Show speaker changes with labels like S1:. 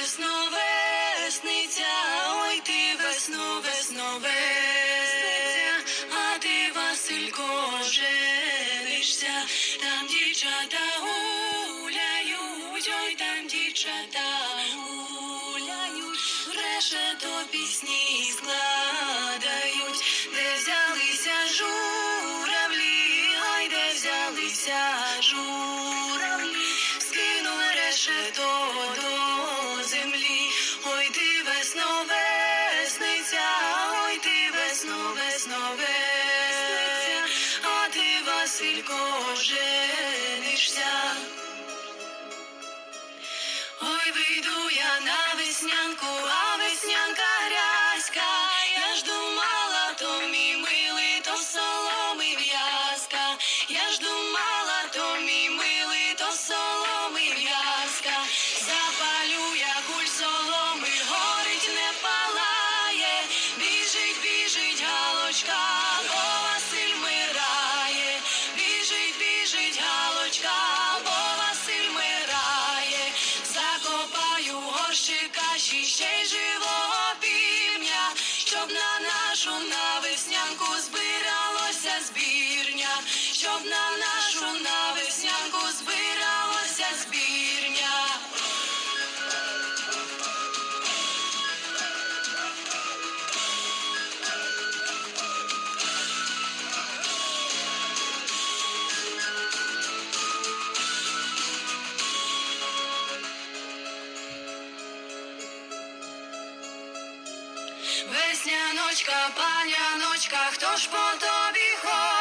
S1: весно, весниця, ой ти весну, весно, весниця, а ти, Василько, женишся, там дівчата гуляють, ой там дівчата гуляють, реше до пісні складають, де взялися журавлі, ай де взялися журавлі. Василько, Закопаю каші, ще й живого півня, щоб на нашу навеснянку збиралося збірня, щоб на нашу Весняночка, паняночка, хто ж по тобі ходить?